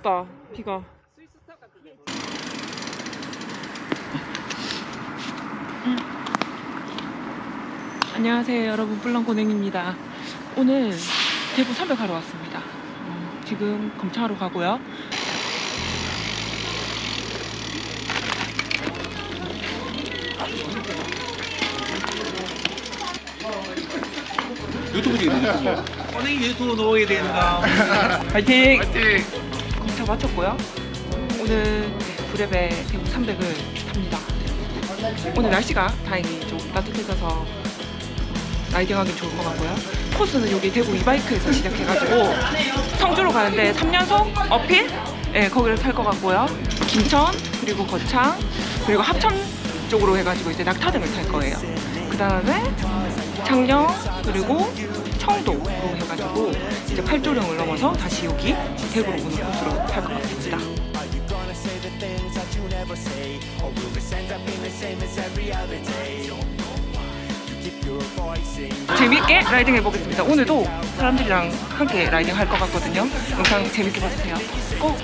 춥다 비가 음. 안녕하세요 여러분 뿔랑고냉입니다 오늘 대구 300 하러 왔습니다 어, 지금 검찰하러 가고요 유튜브 찍는 오늘 유튜브 넣어야 된다. 파이팅! 파이팅! 마쳤고요 오늘 브레베 대구 300을 탑니다 오늘 날씨가 다행히 좀 따뜻해져서 라이딩하기 좋을 것 같고요. 코스는 여기 대구 이바이크에서 시작해가지고 성주로 가는데 3년속 어필? 네, 거기를 탈 것 같고요. 김천, 그리고 거창, 그리고 합천 쪽으로 해가지고 이제 낙타등을 탈 거예요. 그 다음에 창녕, 그리고 청도로 해가지고 이제 팔조령을 넘어서 다시 여기 대구로 오는 코스로 탈것 같습니다. 재밌게 라이딩 해보겠습니다. 오늘도 사람들이랑 함께 라이딩 할 것 같거든요. 영상 재밌게 봐주세요. 고!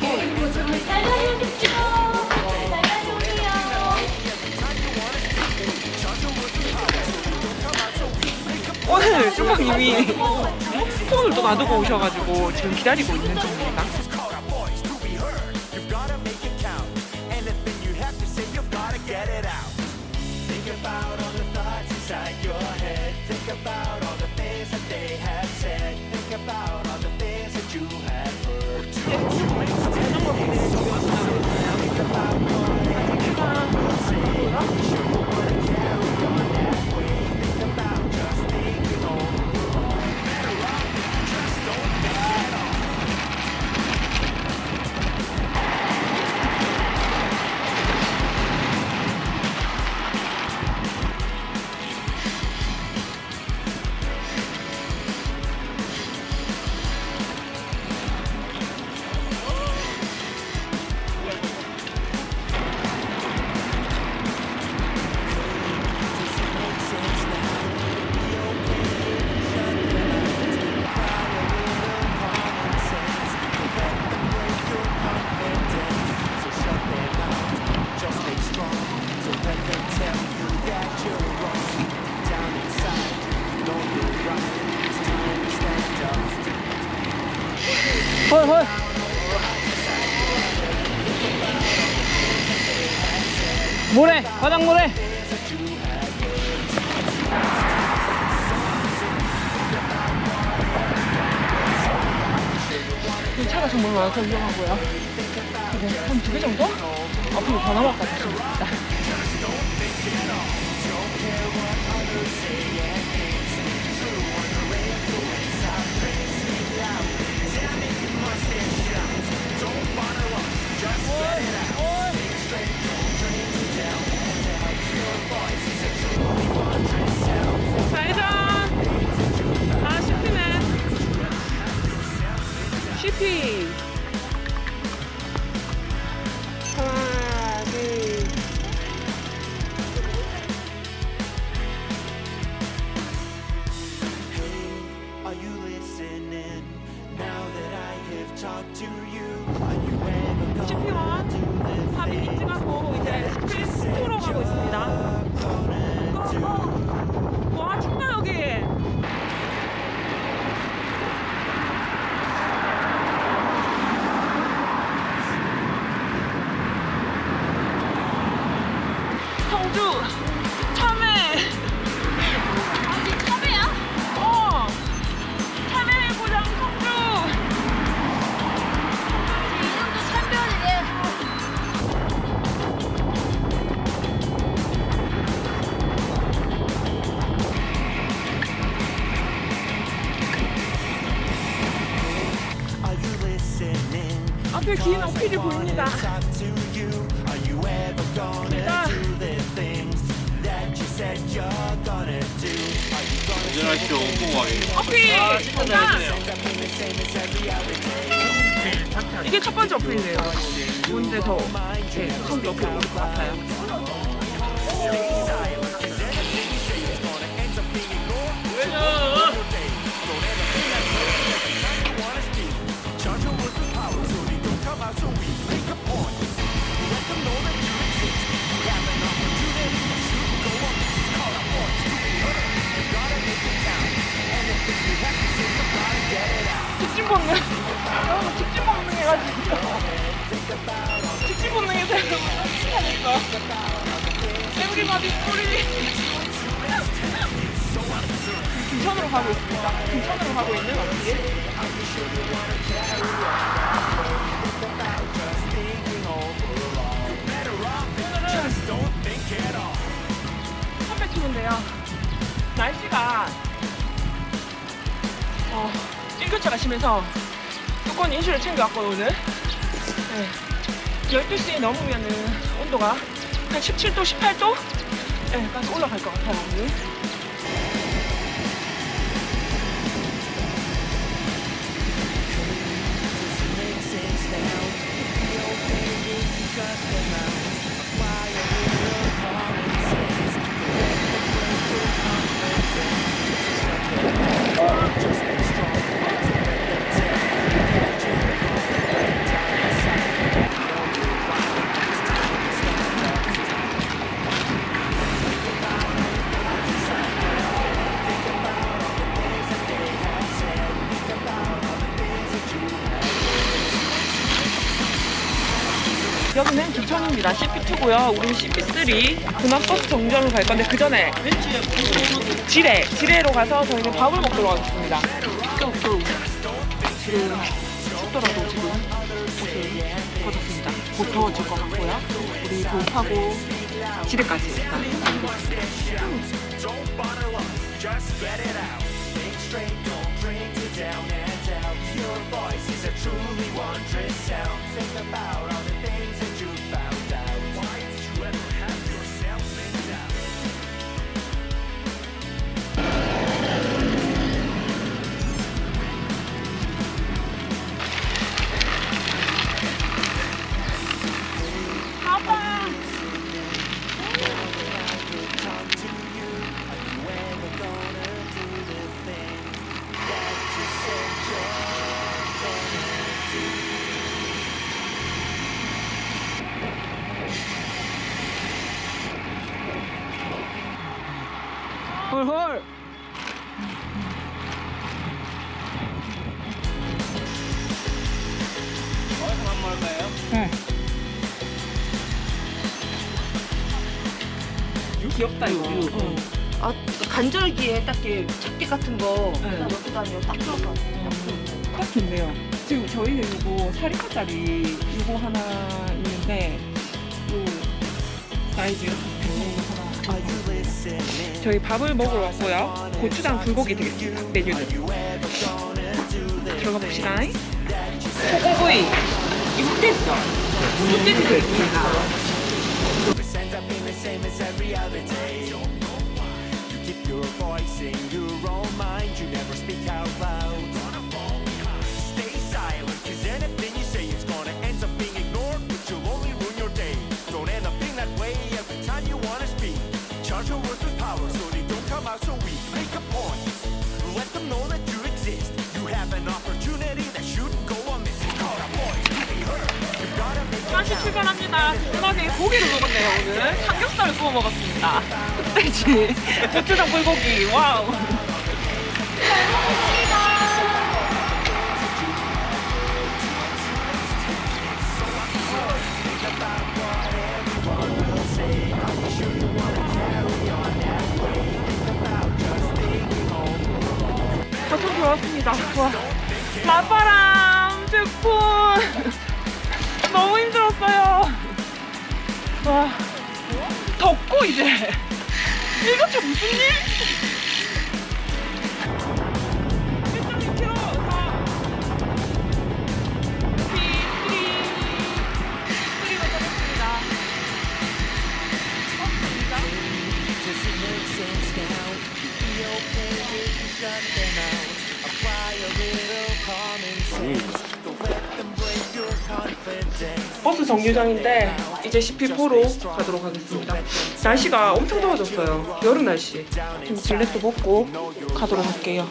오늘 쭈팡님이 폰을 또 놔두고 오셔가지고 지금 기다리고 있는 중입니다. 이 차가 정말 많아서 위험하고요. 이제 한두 개 정도? 앞으로 더 남았까지 있습니다. 좌회전! 아, 쉬피! 하나, 둘. Are you listening? Now that I have talked to you, are you ever 쉬피원 합의 입증하고 이제 스피드 투로 가고 있습니다. 앞에 긴 어필이 보입니다. 어필 이게 첫 번째 어필이에요 뭔데 더 네, 성주 어필 올것 같아요 가고 있습니다. 김천으로 가고 있는 어떻게? 선배 추는데요. 날씨가 어, 찐교차가 심해서 무조건 인슐을 챙겨왔거든요 오늘. 네. 12시 넘으면은 온도가 한 17도, 18도? 네, 까지 올라갈 것 같아요 오늘 기천입니다. CP2고요. 우리는 CP3 분합버스 정류장을 갈 건데 그 전에 지뢰, 지뢰로 가서 저희는 밥을 먹도록 하겠습니다. 또, 지금 춥더라도 지금 옷을 벗었습니다. 곧 더워질 것 같고요. 우리 도입하고 지뢰까지 일단 가보겠습니다. 간절기에 딱 이렇게 잡기 같은 거 네. 넣고 다니면 딱 좋을 것 같아요. 딱 좋네요. 지금 저희는 이거 4리터짜리 이거 하나 있는데 요 사이즈 이거 하나 저희 밥을 먹으러 왔고요. 고추장 불고기 되겠습니다. 메뉴는 들어가 봅시다. 소고구이 이 흑돼지죠? 흑돼지도 있습니다. In your own mind, you never speak out loud. Gonna fall behind. Stay silent, cause anything you say is gonna end up being ignored, which will only ruin your day. Don't end up being that way every time you wanna speak. Charge your words with power so they don't come out so weak. Make a point, let them know that 다시 출발합니다. 마지막에 고기를 먹었네요, 오늘. 삼겹살을 구워 먹었습니다. 흑돼지, 고추장 불고기, 와우. 저좀 좋았습니다. 와. 맞바람, 즉폰. 너무 힘들었어요. 와. 덥고 이제. 이것도 무슨 일? 1.2km 다. P3. 3로 떠났습니다. 어, 진짜? Does it make sense now? Be okay if you shut them out. Apply a little common sense. 버스 정류장인데 이제 CP4로 가도록 하겠습니다. 날씨가 엄청 더워졌어요. 여름 날씨. 좀 질렛도 벗고 가도록 할게요.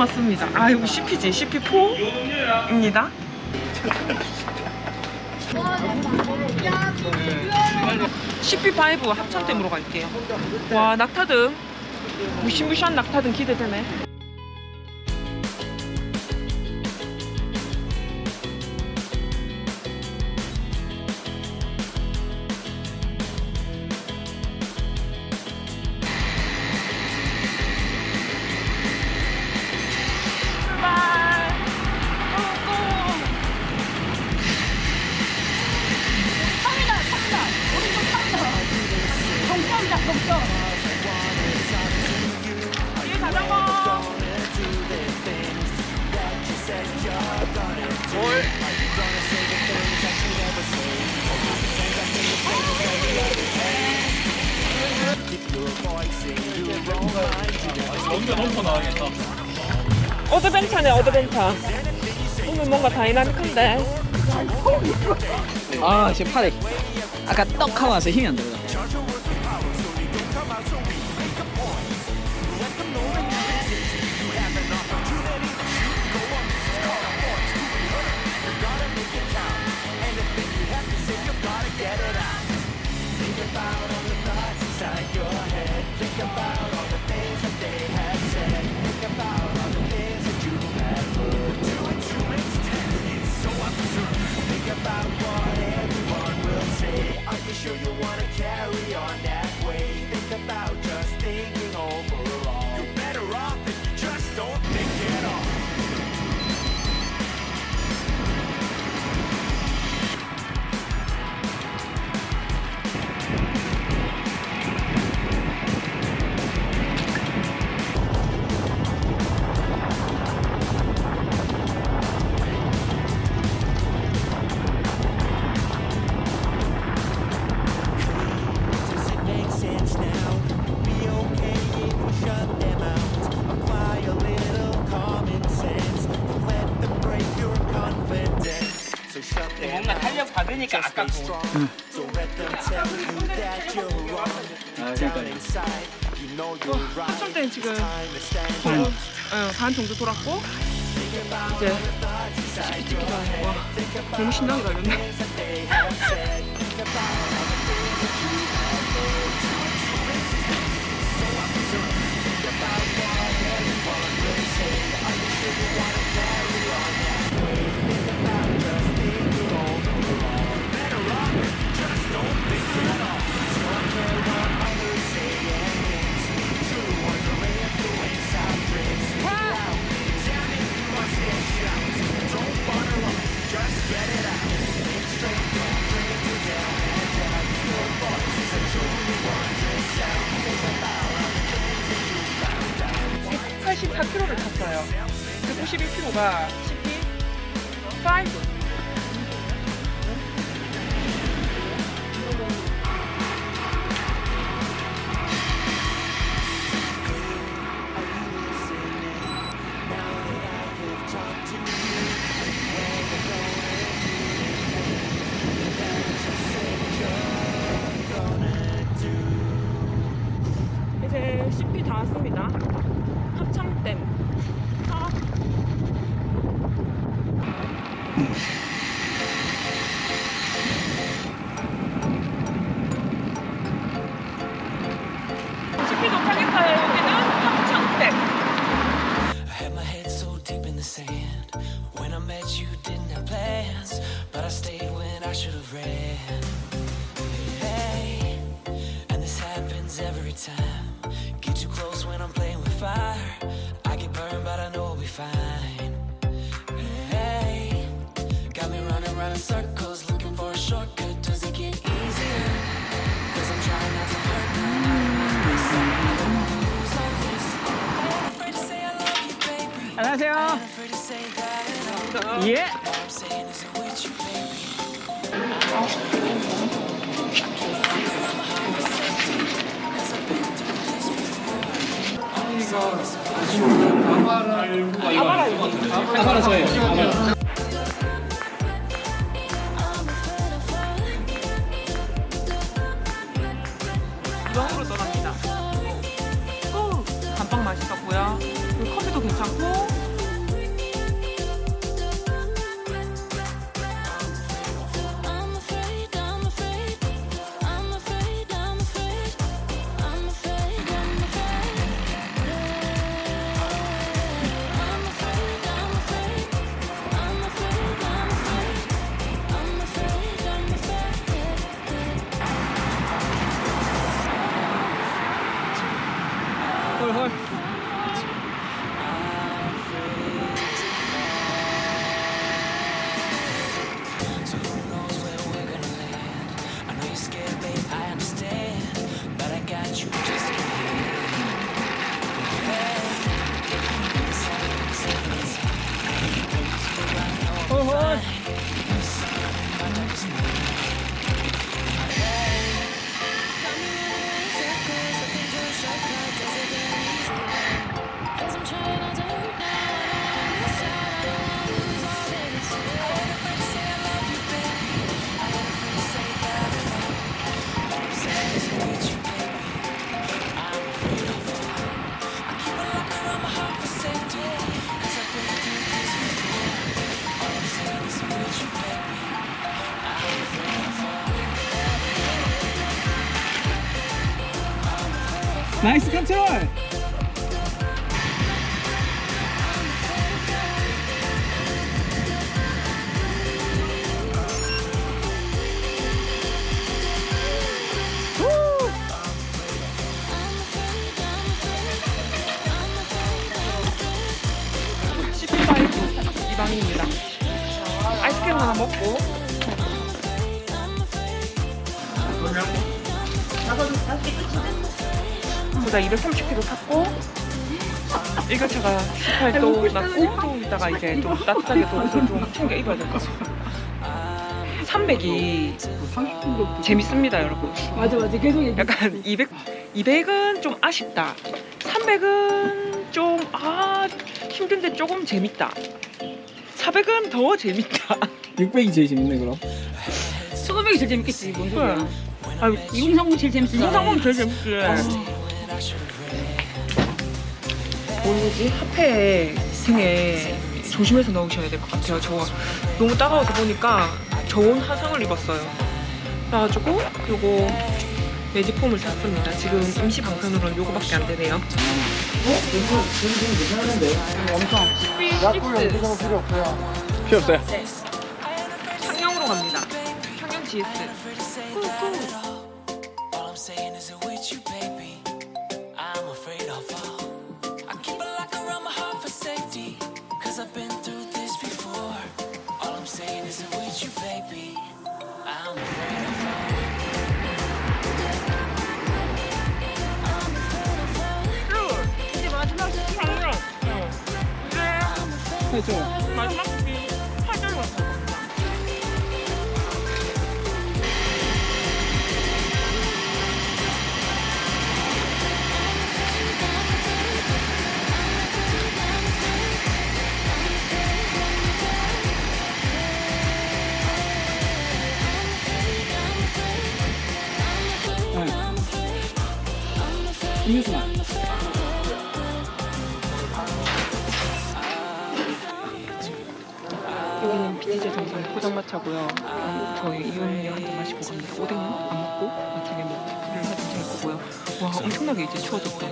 왔습니다. 아 여기 CP지 CP4입니다. CP5 합천댐으로 갈게요. 와 낙타등 무시무시한 낙타등 기대되네. 어드벤처네 어드벤처. 오늘 뭔가 다이나믹한데. 아, 제 팔에 아까 떡 하고 나서 힘이 안 들어 Stay 아깝고. strong. So let them tell you that you're wrong. Deep down 그러니까요. inside, you know you're right. 합천댐 지금 Time to stand 반, up. 어, 반 정도 돌았고 이제 CP 찍기 전에 와 너무 신나게 달렸네. 안녕하세요. 예. 아마라 저예요. 아마라. 이방입니다. 아이스크림 하나 먹고. 보다 230kg 탔고 1교차가 18도 나좀 있다가 이제 좀 따뜻하게 또좀 챙겨 입어야 될 것 같아요. 300이 재밌습니다 여러분. 맞아 맞아. 계속 얘기. 약간 200, 200은 좀 아쉽다. 300은 좀 아 힘든데 조금 재밌다 400은 더 재밌다 600이 제일 재밌네 그럼. 수고백이 제일 재밌겠지. 뭔 소리야. 아유 이공상공 제일 재밌어. 이상하면 제일 재밌지 뭐지 핫팩 등에 조심해서 넣으셔야 될 것 같아요. 저 너무 따가워서 보니까 저온 화상을 입었어요. 그래가지고 요거 매직폼을 샀습니다. 지금 임시 방편으로는 요거밖에 안 되네요. 필요 없어요. 상영으로 갑니다. 상영 GS. All I'm saying is it with you, 그렇죠. 마지막 이제 추워졌다.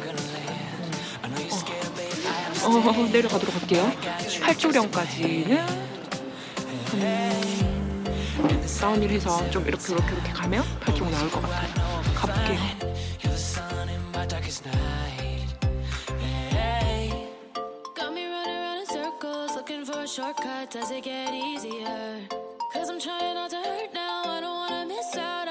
어, 어, 내려가도록 할게요. 팔조령까지는 한 다운힐 해서 좀 이렇게 이렇게 이렇게 가면 팔조령 나올 것 같아요. 가볼게요. Shortcut. Does it get easier? Cause I'm trying not to hurt now. I don't wanna miss out.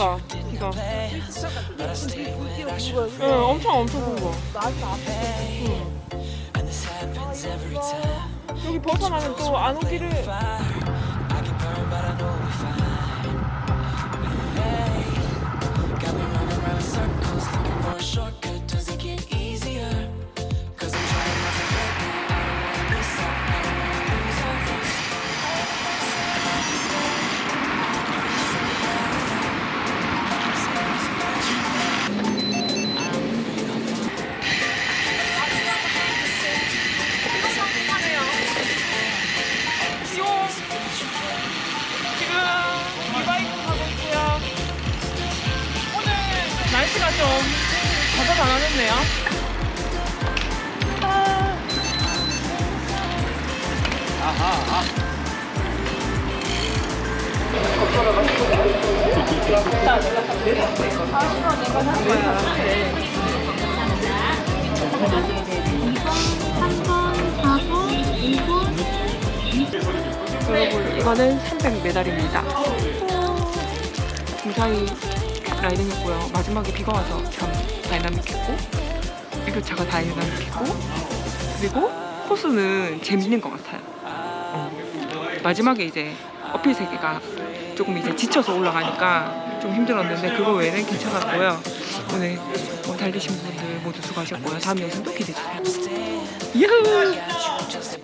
좀 두껍다. 이거. 응, 엄청 엄청. 응. This happens every time. 여기 벗어나면 또 안 오기를. I 여러분 이거는 300메달입니다. 무사히 라이딩했고요. 마지막에 비가 와서 참 다이나믹했고 1교차가 다이나믹했고 그리고 코스는 재밌는 것 같아요. 어. 마지막에 이제 어필 세계가 조금 이제 지쳐서 올라가니까 좀 힘들었는데 그거 외에는 괜찮았고요. 오늘 뭐 달리신 분들 모두 수고하셨고요. 다음 영상도 기대해 주세요. 야호!